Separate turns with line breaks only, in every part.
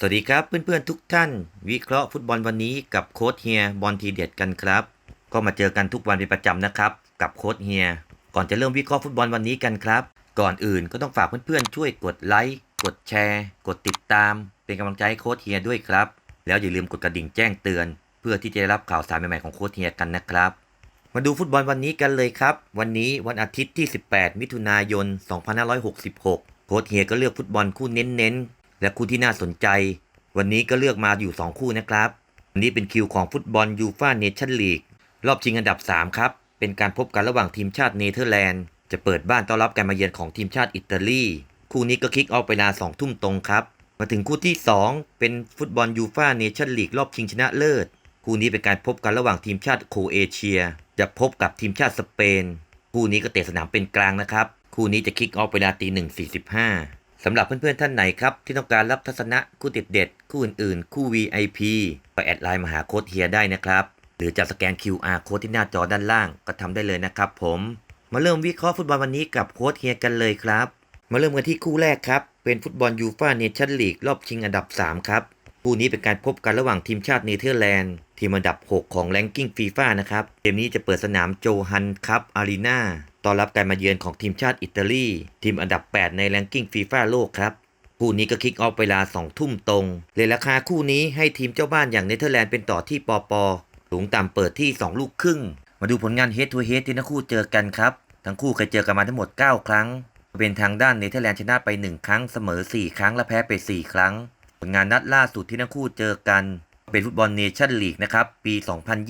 สวัสดีครับเพื่อนๆทุกท่าน วิเคราะห์ฟุตบอลวันนี้กับโค้ชเฮียบอลทีเด็ดกันครับ ก็มาเจอกันทุกวันเป็นประจำนะครับ กับโค้ชเฮีย ก่อนจะเริ่มวิเคราะห์ฟุตบอลวันนี้กันครับ ก่อนอื่นก็ต้องฝากเพื่อนๆช่วยกดไลค์กดแชร์ กดติดตาม เป็นกำลังใจให้โค้ชเฮียด้วยครับ แล้วอย่าลืมกดกระดิ่งแจ้งเตือน เพื่อที่จะได้รับข่าวสารใหม่ๆของโค้ชเฮียกันนะครับ มาดูฟุตบอลวันนี้กันเลยครับ วันนี้วันอาทิตย์ที่ 18 มิถุนายน 2566 โค้ชเฮียก็เลือกฟุตบอลคู่เน้นๆ และคู่ที่น่าสนใจ วันนี้ก็เลือกมาอยู่ 2 คู่นะครับวันนี้เป็นคิวของฟุตบอลยูฟาเนชั่นลีกรอบชิงอันดับ 3 ครับ เป็นการพบกันระหว่างทีมชาติเนเธอร์แลนด์ จะเปิดบ้านต้อนรับการมาเยือนของทีมชาติอิตาลี คู่นี้ก็คิกออฟเวลา2ทุ่มตรงครับ มาถึงคู่ที่ 2 เป็นฟุตบอลยูฟาเนชั่นลีกรอบชิงชนะเลิศ คู่นี้เป็นการพบกันระหว่างทีมชาติโคเอเชีย จะพบกับทีมชาติสเปน คู่นี้ก็เตะสนามเป็นกลางนะครับ คู่นี้จะคิกออฟเวลาตีหนึ่งสี่สิบห้า สำหรับเพื่อนๆท่านไหนครับ ที่ต้องการรับทัศนะคู่เด็ดๆคู่อื่นๆ คู่ VIP ก็แอดไลน์มาหาโค้ดเฮียได้นะครับ หรือจะสแกน QR โค้ดที่หน้าจอด้านล่างก็ทำได้เลยนะครับผมมาเริ่มวิเคราะห์ฟุตบอลวันนี้กับโค้ดเฮียกันเลยครับ มาเริ่มกันที่คู่แรกครับ เป็นฟุตบอลยูฟ่าเนชั่นลีกรอบชิงอันดับ 3 ครับ คู่นี้เป็นการพบกันระหว่างทีมชาติเนเธอร์แลนด์ ทีมอันดับ 6 ของแรงกิ้งฟีฟ่านะครับ เกมนี้จะเปิดสนามโจฮันคัพอารีนา ต้อนรับการมาเยือนของทีมชาติอิตาลี ทีมอันดับ 8 ในแรงกิ้งฟีฟ่าโลกครับ คู่นี้ก็คิกออฟเวลา 2 ทุ่มตรง เลยราคาคู่นี้ให้ทีมเจ้าบ้านอย่างเนเธอร์แลนด์เป็นต่อที่ปอปอสูงต่ำเปิดที่ 2 ลูกครึ่ง มาดูผลงานเฮดทูเฮดที่ทั้งคู่เจอกันครับ ทั้งคู่เคยเจอกันมาทั้งหมด 9 ครั้ง เป็นทางด้านเนเธอร์แลนด์ชนะไป 1 ครั้งเสมอ 4 ครั้งและแพ้ไป 4 ครั้ง ผลงานนัดล่าสุดที่ทั้งคู่เจอกันเป็นฟุตบอลเนชั่นลีกนะครับ ปี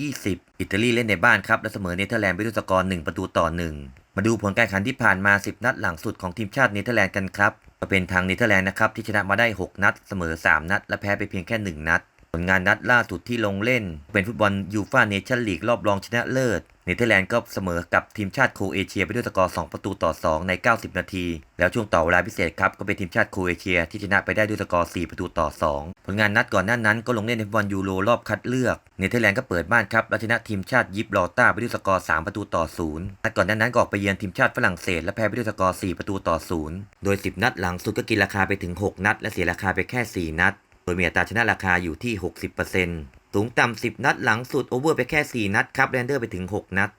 2020 อิตาลีเล่นในบ้านครับ และเสมอเนเธอร์แลนด์ไปด้วยสกอร์1ประตูต่อ 1 มาดูผลการแข่งขันที่ผ่านมา 10 นัดหลังสุดของทีมชาติเนเธอร์แลนด์กันครับก็เป็นทางเนเธอร์แลนด์นะครับที่ชนะมาได้ 6 นัด เสมอ 3 นัด และแพ้ไปเพียงแค่ 1 นัด ผลงานนัดล่าสุดที่ลงเล่น เป็นฟุตบอลยูฟ่าเนชั่นลีกรอบรองชนะเลิศ เนเธอร์แลนด์ก็เสมอกับทีมชาติโครเอเชียไปด้วยสกอร์ 2 ประตูต่อ 2 ใน 90 นาที แล้วช่วงต่อเวลาพิเศษครับ ก็เป็นทีมชาติโครเอเชียที่ชนะไปได้ด้วยสกอร์ 4 ประตูต่อ 2 ผลงานนัดก่อนหน้านั้นก็ลงเล่นในฟุตบอลยูโรรอบคัดเลือก เนเธอร์แลนด์ก็เปิดบ้านครับและชนะทีมชาติยิปรอต้าไปด้วยสกอร์ 3 ประตูต่อ 0 นัดก่อนหน้านั้นก็ออกไปเยือนทีมชาติฝรั่งเศสและแพ้ไปด้วยสกอร์ 4 ประตูต่อ 0 โดย 10 นัดหลังสุดก็กินราคาไปถึง 6 นัด และเสียราคาไปแค่ 4 นัด โดยมีอัตราชนะราคาอยู่ที่ 60% สูงต่ำ10 นัดหลังสุดโอเวอร์ไปแค่ 4 นัดครับแรนเดอร์ไปถึง 6 นัด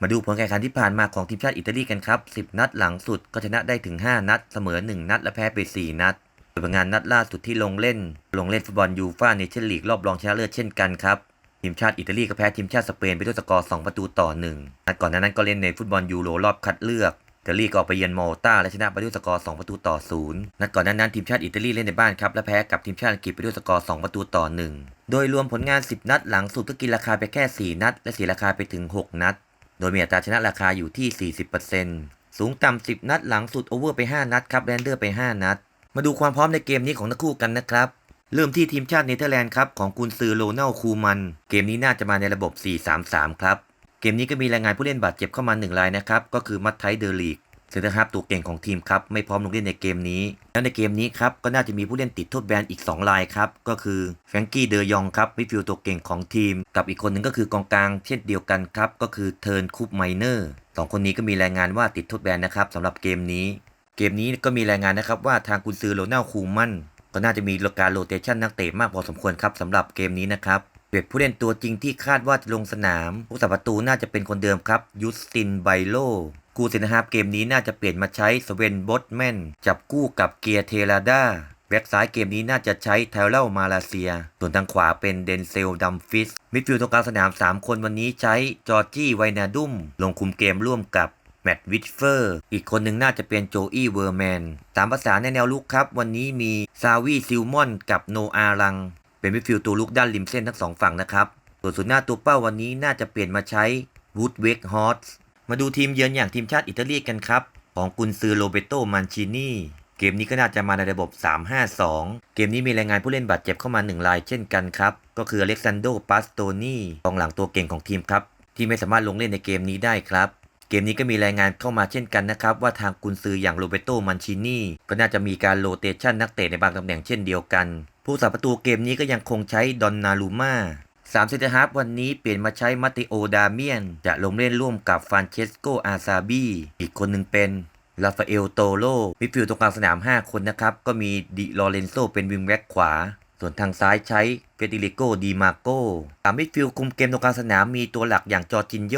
มาดูผลการแข่งขันที่ผ่านมาของทีมชาติอิตาลีกันครับ 10 นัดหลังสุดก็ชนะได้ถึง 5 นัด เสมอ 1 นัด และแพ้ไป 4 นัดโดยผลงานนัดล่าสุดที่ลงเล่น ลงเล่นฟุตบอลยูฟ่าเนชั่นลีกรอบรองชนะเลิศเช่นกันครับทีมชาติอิตาลีก็แพ้ทีมชาติสเปนไปด้วยสกอร์ 2 ประตูต่อ 1 นัดก่อนหน้านั้นก็เล่นในฟุตบอลยูโรรอบคัดเลือก อิตาลีก็ออกไปเยือนมอลตาและชนะไปด้วยสกอร์ 2 ประตูต่อ 0 นัดก่อนนั้นทีมชาติอิตาลีเล่นในบ้านครับ และแพ้กับทีมชาติอังกฤษไปด้วยสกอร์ 2 ประตูต่อ 1 โดยรวมผลงาน 10 นัดหลังสุดก็กินราคาไปแค่ 4 นัด และเสียราคาไปถึง 6 นัด โดยมีอัตราชนะราคาอยู่ที่ 40%สูงต่ำ 10 นัดหลังสุดโอเวอร์ไป 5 นัดครับแรนเดอร์ไป 5 นัด มาดูความพร้อมในเกมนี้ของทั้งคู่กันนะครับเริ่มที่ทีมชาติเนเธอร์แลนด์ครับของกุนซือโรนัลคูมัน เกมนี้น่าจะมาในระบบ 4-3-3 ครับ เกมนี้ก็มีรายงานผู้เล่นบาดเจ็บเข้ามา1รายนะครับ ก็คือมัตไทเดอร์ลีกเซนเตอร์ฮับตัวเก่งของทีมครับ ไม่พร้อมลงเล่นในเกมนี้ แล้วในเกมนี้ครับ ก็น่าจะมีผู้เล่นติดโทษแบนอีก 2 รายครับ ก็คือแฟรงกี้เดยองครับมิดฟิลด์ตัวเก่งของทีม กับอีกคนหนึ่งก็คือกองกลางเช่นเดียวกันครับ ก็คือเทิร์นคูปไมเนอร์สองคนนี้ก็มีรายงานว่าติดโทษแบนนะครับสำหรับเกมนี้ เกมนี้ก็มีรายงานนะครับว่าทางกุนซือโรนัลคูมันก็น่าจะมีการโรเตชันนักเตะมากพอสมควรครับสำหรับเกมนี้นะครับ เด็กผู้เล่นตัวจริงที่คาดว่าจะลงสนามผู้สับประตูน่าจะเป็นคนเดิมครับยูสตินไบโล กูเซนฮาร์เกมนี้น่าจะเปลี่ยนมาใช้สเวนบอตแมนจับกู้กับเกียร์เทราดาแบ็กซ้ายเกมนี้น่าจะใช้เทเลอมาลาเซีย ส่วนทางขวาเป็นเดนเซลดัมฟิส มิดฟิลด์ตรงกลางสนาม 3 คนวันนี้ใช้จอร์จี้ไวนาดุม ลงคุมเกมร่วมกับแมตต์วิชเฟอร์ อีกคนหนึ่งน่าจะเป็นโจอี้เวอร์แมน ตามภาษาในแนวลุกครับ วันนี้มีซาวีซิลมอนกับโนอารัง เป็นมิดฟิลด์ตัวลุกด้านริมเส้นทั้งสองฝั่งนะครับ ส่วนศูนย์หน้าตัวเป้าวันนี้น่าจะเปลี่ยนมาใช้วูดเวกฮอตมาดูทีมเยือนอย่างทีมชาติอิตาลีกันครับ ของกุนซือโรเบโตมันชินีเกมนี้ก็น่าจะมาในระบบ 3-5-2 เกมนี้มีรายงานผู้เล่นบาดเจ็บเข้ามา 1 รายเช่นกันครับ ก็คืออเล็กซานโดปาสโตนีกองหลังตัวเก่งของทีมครับ ที่ไม่สามารถลงเล่นในเกมนี้ได้ครับเกมนี้ก็มีรายงานเข้ามาเช่นกันนะครับ ว่าทางกุนซืออย่างโรเบโตมันชินีก็น่าจะมีการโรเตชันนักเตะในบางตำแหน่งเช่นเดียวกัน ผู้สาประตูเกมนี้ก็ยังคงใช้ดอนนาลูมาสามเซนเตอร์ฮาร์ฟวันนี้เปลี่ยนมาใช้มาติโอดาเมียน จะลงเล่นร่วมกับฟานเชสโกอาซาบีอีกคนหนึ่งเป็นลาฟาเอลโตโลมิดฟิลด์ตรงกลางสนาม 5 คนนะครับ ก็มีดิลอเรนโซเป็นวิงแบ็กขวา ส่วนทางซ้ายใช้เฟเดริโกดีมาโกสามมิดฟิลด์คุมเกมตรงกลางสนามมีตัวหลักอย่างจอร์จินโย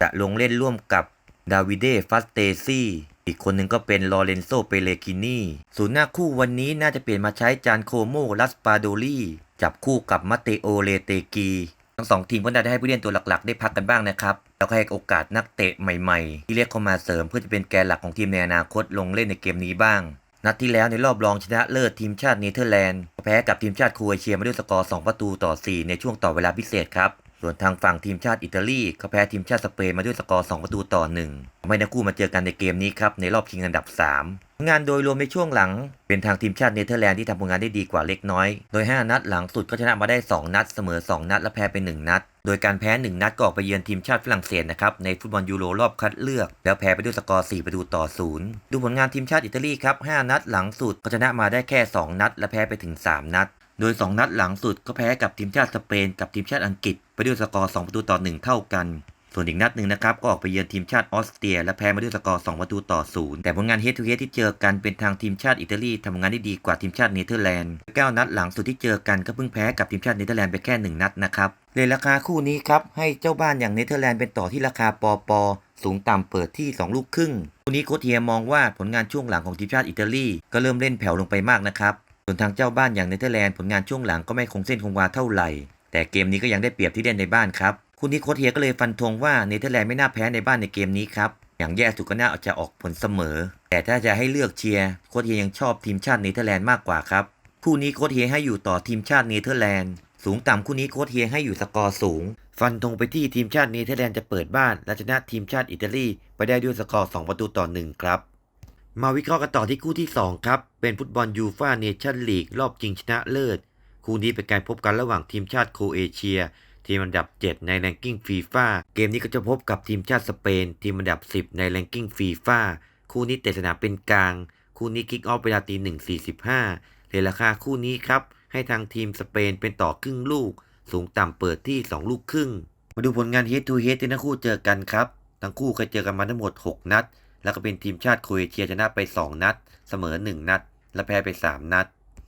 จะลงเล่นร่วมกับดาวิเดฟัสเตซี่ อีกคนหนึ่งก็เป็นลอเรนโซเปเลกินีศูนย์หน้าคู่วันนี้น่าจะเปลี่ยนมาใช้จานโคโมลัสปาโดลีจับคู่กับมาเตโอเลเตกีทั้งสองทีมก็น่าจะให้ผู้เล่นตัวหลักๆ ได้พักกันบ้างนะครับ แล้วก็ให้โอกาสนักเตะใหม่ๆ ที่เรียกเข้ามาเสริมเพื่อจะเป็นแกนหลักของทีมในอนาคตลงเล่นในเกมนี้บ้าง นัดที่แล้วในรอบรองชนะเลิศทีมชาติเนเธอร์แลนด์แพ้กับทีมชาติโครเอเชียมาด้วยสกอร์ 2 ประตูต่อ 4 ในช่วงต่อเวลาพิเศษครับ ส่วนทางฝั่งทีมชาติอิตาลีก็แพ้ทีมชาติสเปนมาด้วยสกอร์ 2 ประตูต่อ 1 ไม่ได้คู่มาเจอกันในเกมนี้ครับในรอบชิงอันดับ 3 งานโดยรวมในช่วงหลัง เป็นทางทีมชาติเนเธอร์แลนด์ที่ทำผลงานได้ดีกว่าเล็กน้อย โดย 5 นัดหลังสุดก็ชนะมาได้ 2 นัด เสมอ 2 นัด และแพ้ไป 1 นัด โดยการแพ้ 1 นัดก็ออกไปเยือนทีมชาติฝรั่งเศสนะครับในฟุตบอลยูโรรอบคัดเลือก แล้วแพ้ไปด้วยสกอร์ 4 ประตูต่อ 0 ดูผลงานทีมชาติอิตาลีครับ 5 นัดหลังสุดก็ชนะมาได้แค่ 2 นัด และแพ้ไปถึง 3 นัด โดย 2 นัดหลังสุดก็แพ้กับทีมชาติสเปนกับทีมชาติอังกฤษ ไปด้วยสกอร์ 2 ประตูต่อ 1 เท่ากัน ส่วนอีกนัดหนึ่งนะครับ ก็ออกไปเยือนทีมชาติออสเตรีย และแพ้มาด้วยสกอร์ 2 ประตูต่อ 0 แต่ผลงานเฮดทูเฮดที่เจอกันเป็นทางทีมชาติอิตาลีทำงานได้ดีกว่าทีมชาติเนเธอร์แลนด์9นัดหลังสุดที่เจอกันก็เพิ่งแพ้กับทีมชาติเนเธอร์แลนด์ไปแค่ 1 นัดนะครับเลยราคาคู่นี้ครับให้เจ้าบ้านอย่างเนเธอร์แลนด์เป็นต่อที่ราคาปอปอสูงต่ำเปิดที่ 2 ลูกครึ่งคู่นี้โคเฮียมองว่าผลงานช่วงหลังของทีมชาติอิตาลีก็เริ่มเล่นแผ่วลงไปมากนะครับ ส่วนทางเจ้าบ้านอย่างเนเธอร์แลนด์ผลงานช่วงหลังก็ไม่คงเส้นคงวาเท่าไหร่ แต่เกมนี้ก็ยังได้เปรียบที่เล่นในบ้านครับคู่นี้โคชเฮียก็เลยฟันธงว่าเนเธอร์แลนด์ไม่น่าแพ้ในบ้านในเกมนี้ครับ อย่างแย่สุดก็น่าจะออกผลเสมอ แต่ถ้าจะให้เลือกเชียร์โคชเฮียยังชอบทีมชาติเนเธอร์แลนด์มากกว่าครับ คู่นี้โคชเฮียให้อยู่ต่อทีมชาติเนเธอร์แลนด์ สูงต่ำคู่นี้โคชเฮียให้อยู่สกอร์สูง ฟันธงไปที่ทีมชาติเนเธอร์แลนด์จะเปิดบ้านและชนะทีมชาติอิตาลีไปได้ด้วยสกอร์2ประตูต่อ1ครับ มาวิเคราะห์กันต่อที่คู่ที่ 2 ครับ เป็นฟุตบอลยูฟ่าเนชั่นลีกรอบชิงชนะเลิศ คู่นี้เป็นการพบกันระหว่างทีมชาติโครเอเชีย ทีมอันดับ 7 ในแรงกิ้งฟีฟ่าเกมนี้ก็จะพบกับทีมชาติสเปน ทีมอันดับ 10 ในแรงกิ้งฟีฟ่าคู่นี้เตะสนามเป็นกลาง คู่นี้คิกออฟเวลาตี1.45เลราคาคู่นี้ครับ ให้ทางทีมสเปนเป็นต่อครึ่งลูก สูงต่ำเปิดที่ 2 ลูกครึ่ง มาดูผลงาน Head to Head ที่ทั้งคู่เจอกันครับ ทั้งคู่เคยเจอกันมาทั้งหมด 6 นัด แล้วก็เป็นทีมชาติโครเอเชียชนะไป 2 นัด เสมอ 1 นัด และแพ้ไป 3 นัด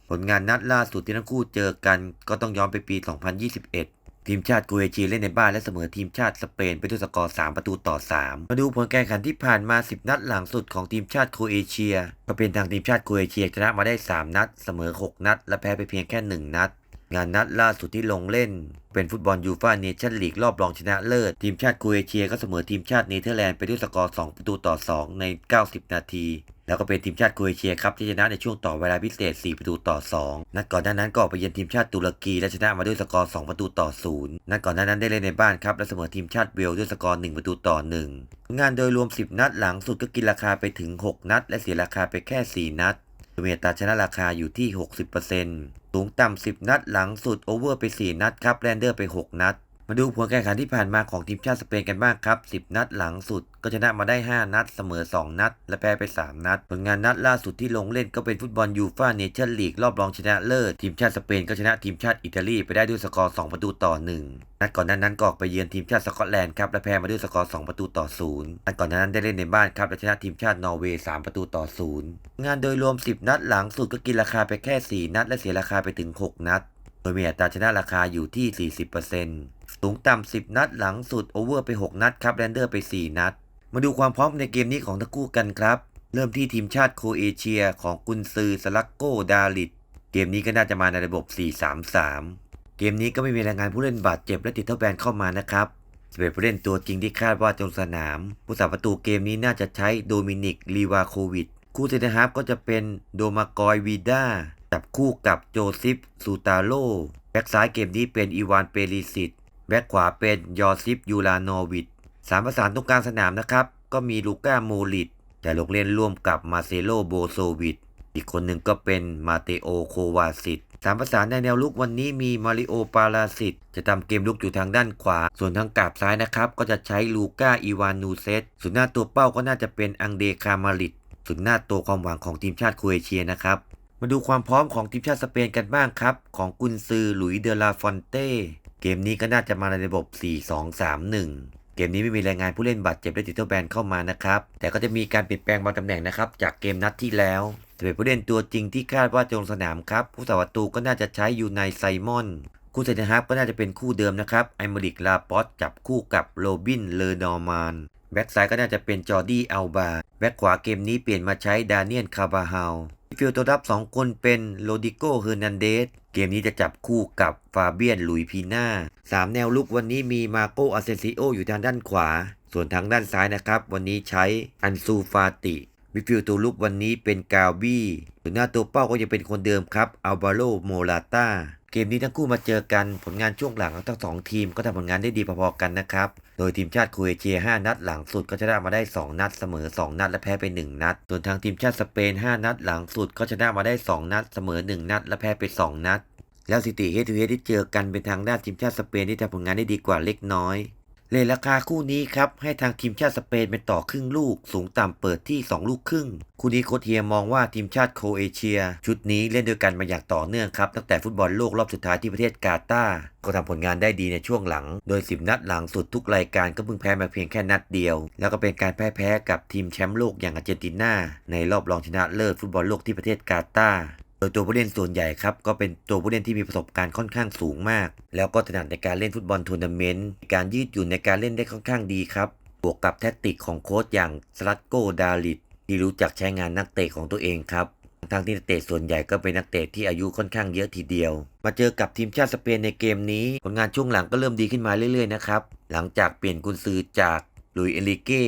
ผลงานนัดล่าสุดที่ทั้งคู่เจอกัน ก็ต้องย้อนไปปี 2021 ทีมชาติโครเอเชียเล่นในบ้านและเสมอทีมชาติสเปนไปด้วยสกอร์ 3 ประตูต่อ 3 มาดูผลการแข่งขันที่ผ่านมา 10 นัดหลังสุดของทีมชาติโครเอเชีย ก็เป็นทางทีมชาติโครเอเชียชนะมาได้ 3 นัด เสมอ 6 นัด และแพ้ไปเพียงแค่ 1 นัด งานนัดล่าสุดที่ลงเล่น เป็นฟุตบอลยูฟ่าเนชั่นลีกรอบรองชนะเลิศ ทีมชาติโครเอเชียก็เสมอทีมชาติเนเธอร์แลนด์ไปด้วยสกอร์ 2 ประตูต่อ 2 ใน 90 นาที แล้วก็เป็นทีมชาติโครเอเชียครับที่ชนะในช่วงต่อเวลาพิเศษ 4 ประตูต่อ 2 นัดก่อนหน้านั้นก็ออกไปเยือนทีมชาติตุรกีและชนะมาด้วยสกอร์ 2 ประตูต่อ 0 นัดก่อนหน้านั้นได้เล่นในบ้านครับและเสมอทีมชาติเวลด้วยสกอร์ 1 ประตูต่อ 1 งานโดยรวม 10 นัดหลังสุดก็กินราคาไปถึง 6 นัด และเสียราคาไปแค่ 4 นัด เมตาชนะราคาอยู่ที่ 60%สูงต่ำ10 นัดหลังสุดโอเวอร์ไป 4 นัดครับแรนเดอร์ไป 6 นัด มาดูผลการแข่งขันที่ผ่านมาของทีมชาติสเปนกันบ้างครับ 10 นัดหลังสุด ก็ชนะมาได้ 5 นัด เสมอ 2 นัด และแพ้ไป 3 นัด ผลงานนัดล่าสุดที่ลงเล่นก็เป็นฟุตบอลยูฟ่าเนชั่นลีกรอบรองชนะเลิศ ทีมชาติสเปนก็ชนะทีมชาติอิตาลีไปได้ด้วยสกอร์ 2 ประตูต่อ 1นัดก่อนหน้านั้นก็ออกไปเยือนทีมชาติสกอตแลนด์ครับและแพ้มาด้วยสกอร์2ประตูต่อ0นัดก่อนหน้านั้นได้เล่นในบ้านครับและชนะทีมชาตินอร์เวย์3ประตูต่อ0งานโดยรวม 10 นัดหลังสุดก็กินราคาไปแค่ 4 นัด และเสียราคาไปถึง 6 นัด โดยมีอัตราชนะราคาอยู่ที่ 40% สูงต่ำ 10 นัดหลังสุดโอเวอร์ไป 6 นัดครับแรนเดอร์ไป 4 นัด มาดูความพร้อมในเกมนี้ของทั้งคู่กันครับ เริ่มที่ทีมชาติโคเอเชียของกุนซือสลักโกดาลิดเกมนี้ก็น่าจะมาในระบบ 4-3-3 เกมนี้ก็ไม่มีรายงานผู้เล่นบาดเจ็บและติดเท่าแบนเข้ามานะครับสเปนผู้เล่นตัวจริงที่คาดว่าจะลงสนาม ผู้สาประตูเกมนี้น่าจะใช้โดมินิกลีวาโควิด คู่เซนเตอร์ฮาฟก็จะเป็นโดมากอยวีด้าจับคู่กับโจซิฟ ซูตาโลแบ็กซ้ายเกมนี้เป็นอีวานเปริสิต แบ็กขวาเป็นยอซิฟยูลานอวิดสามประสานตรงกลางสนามนะครับ ก็มีลูก้าโมลิตแต่ลงเล่นร่วมกับมาเซโลโบโซวิดอีกคนหนึ่งก็เป็นมาเตโอโควาซิตสามประสานในแนวลุกวันนี้มีมาริโอปาราซิตจะทำเกมลุกอยู่ทางด้านขวา ส่วนทางกาบซ้ายนะครับ ก็จะใช้ลูก้าอีวานนูเซตส่วนหน้าตัวเป้าก็น่าจะเป็นอังเดคามาริตส่วนหน้าตัวความหวังของทีมชาติโครเอเชียนะครับ มาดูความพร้อมของทีมชาติสเปนกันบ้างครับ ของกุนซือหลุยเดลาฟอนเต้ เกมนี้ก็น่าจะมาในระบบ 4-2-3-1 เกมนี้ไม่มีรายงานผู้เล่นบาดเจ็บและติดตัวแบนเข้ามานะครับ แต่ก็จะมีการเปลี่ยนแปลงบางตำแหน่งนะครับ จากเกมนัดที่แล้วจะเป็นผู้เล่นตัวจริงที่คาดว่าจะลงสนามครับ ผู้สาประตูก็น่าจะใช้ยูไนไซมอน คู่เซนเตอร์ฮาร์ก็น่าจะเป็นคู่เดิมนะครับ ไอมอริกลาปอสจับคู่กับโรบิน เลอนอร์มาน แบ็กซ้ายก็น่าจะเป็นจอร์ดี้อัลบา แบ็กขวาเกมนี้เปลี่ยนมาใช้ดานิเอลคาบาฮาลฟิลตัวรับ 2 คนเป็นโรดิโก เฮอร์นันเดส เกมนี้จะจับคู่กับฟาเบียนลุยพีน่าสามแนวลุกวันนี้มีมาโกอาเซนซิโออยู่ทางด้านขวา ส่วนทางด้านซ้ายนะครับ วันนี้ใช้อันซูฟาติ มิดฟิลด์ตัวลุกวันนี้เป็นกาบี้หรือหน้าตัวเป้าก็ยังเป็นคนเดิมครับอัลบาโรโมลาตาเกมนี้ทั้งคู่มาเจอกันผลงานช่วงหลังของทั้งสองทีมก็ทำผลงานได้ดีพอๆกันนะครับ โดยทีมชาติโครเอเชีย 5 นัดหลังสุดก็ชนะมาได้ 2 นัดเสมอ 2 นัดและแพ้ไป 1 นัด ส่วนทางทีมชาติสเปน 5 นัดหลังสุดก็ชนะมาได้ 2 นัดเสมอ 1 นัดและแพ้ไป 2 นัด แล้วสถิติเฮดทูเฮดที่เจอกันเป็นทางด้านทีมชาติสเปนที่ทำผลงานได้ดีกว่าเล็กน้อย เลยราคาคู่นี้ครับ ให้ทางทีมชาติสเปนเป็นต่อครึ่งลูก สูงต่ำเปิดที่ 2 ลูกครึ่ง คู่นี้โคเฮียมองว่าทีมชาติโครเอเชีย ชุดนี้เล่นด้วยกันมาอย่างต่อเนื่องครับ ตั้งแต่ฟุตบอลโลกรอบสุดท้ายที่ประเทศกาตาร์ก็ทำผลงานได้ดีในช่วงหลัง โดย 10 นัดหลังสุดทุกรายการก็เพิ่งแพ้มาเพียงแค่นัดเดียว แล้วก็เป็นการแพ้แพ้กับทีมแชมป์โลกอย่างอาร์เจนตินาในรอบรองชนะเลิศฟุตบอลโลกที่ประเทศกาตาร์ ดยตัวผู้เล่นส่วนใหญ่ครับก็เป็นตัวผู้เล่นที่มีประสบการณ์ค่อนข้างสูงมาก แล้วก็ถนัดในการเล่นฟุตบอลทัวร์นาเมนต์การยืดหยุ่นในการเล่นได้ค่อนข้างดีครับ บวกกับแทคติกของโค้ชอย่างสลัตโกดาลิดที่รู้จักใช้งานนักเตะของตัวเองครับ ทั้งที่นักเตะส่วนใหญ่ก็เป็นนักเตะที่อายุค่อนข้างเยอะทีเดียว มาเจอกับทีมชาติสเปนในเกมนี้ผลงานช่วงหลังก็เริ่มดีขึ้นมาเรื่อยๆนะครับหลังจากเปลี่ยนกุนซือจากลุยเอลิเก้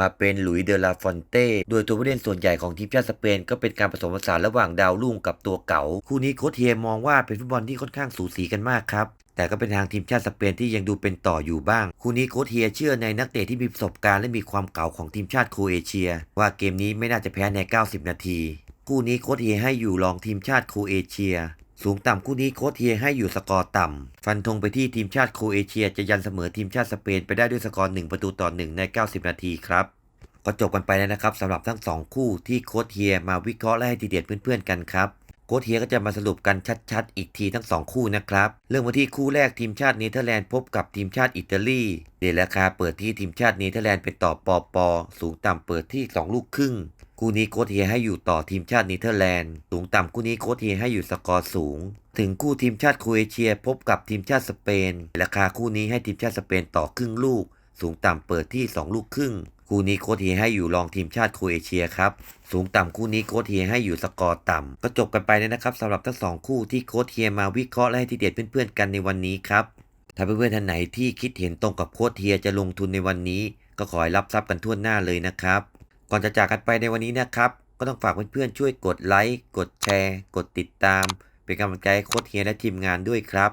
มาเป็นหลุยเดลาฟอนเต้ โดยตัวผู้เล่นส่วนใหญ่ของทีมชาติสเปนก็เป็นการผสมผสานระหว่างดาวรุ่งกับตัวเก่า คู่นี้โค้ชเฮียมองว่าเป็นฟุตบอลที่ค่อนข้างสูสีกันมากครับแต่ก็เป็นทางทีมชาติสเปนที่ยังดูเป็นต่ออยู่บ้าง คู่นี้โค้ชเฮียเชื่อในนักเตะที่มีประสบการณ์และมีความเก่าของทีมชาติโครเอเชีย ว่าเกมนี้ไม่น่าจะแพ้ใน 90 นาที คู่นี้โค้ชเฮียให้อยู่รองทีมชาติโครเอเชีย สูงต่ำคู่นี้โค้ชเฮียให้อยู่สกอร์ต่ำ ฟันธงไปที่ทีมชาติโครเอเชีย จะยันเสมอทีมชาติสเปนไปได้ด้วยสกอร์1ประตูต่อ 1 ใน 90 นาทีครับ ก็จบกันไปแล้วนะครับสำหรับทั้ง 2 คู่ที่โค้ชเฮียมาวิเคราะห์และให้ทีเด็ดเพื่อนๆกันครับโค้ชเฮียก็จะมาสรุปกันชัดๆ อีกทีทั้ง 2 คู่นะครับ เริ่มมาที่คู่แรกทีมชาติเนเธอร์แลนด์พบกับทีมชาติอิตาลีเดราคาเปิดที่ทีมชาติเนเธอร์แลนด์เป็นต่อปอปอสูงต่ำเปิดที่ 2 ลูกครึ่ง คู่นี้โค้ชเฮียให้อยู่ต่อทีมชาติเนเธอร์แลนด์สูงต่ำคู่นี้โค้ชเฮียให้อยู่สกอร์สูง ถึงคู่ทีมชาติโครเอเชียพบกับทีมชาติสเปน ราคาคู่นี้ให้ทีมชาติสเปนต่อครึ่งลูก สูงต่ำเปิดที่ 2 ลูกครึ่งคู่นี้โค้ชเฮียให้อยู่รองทีมชาติโครเอเชียครับสูงต่ำคู่นี้โค้ชเฮียให้อยู่สกอร์ต่ำก็จบกันไปแล้วนะครับสำหรับทั้งสองคู่ที่โค้ชเฮียมาวิเคราะห์และให้ทีเด็ดเพื่อนๆกันในวันนี้ครับถ้าเพื่อนๆท่านไหนที่คิดเห็นตรงกับโค้ชเฮียจะลงทุนในวันนี้ ก็ขอให้รับทรัพย์กันทั่วหน้าเลยนะครับ ก่อนจะจากกันไปในวันนี้นะครับ ก็ต้องฝากเพื่อนๆช่วยกดไลค์ กดแชร์ กดติดตาม เป็นกำลังใจให้โค้ชเฮียและทีมงานด้วยครับ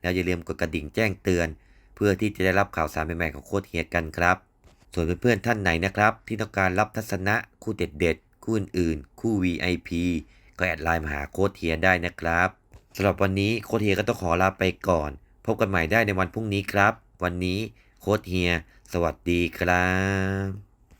แล้วอย่าลืมกดกระดิ่งแจ้งเตือน เพื่อที่จะได้รับข่าวสารใหม่ๆของโค้ชเฮียกันครับ ส่วนเพื่อนๆท่านไหนนะครับ ที่ต้องการรับทัศนะคู่เด็ดๆคู่อื่นๆคู่ VIP ก็แอดไลน์มาหาโค้ชเฮียได้นะครับสำหรับวันนี้โค้ชเฮียก็ต้องขอลาไปก่อน พบกันใหม่ได้ในวันพรุ่งนี้ครับ วันนี้โค้ชเฮีย สวัสดีครับ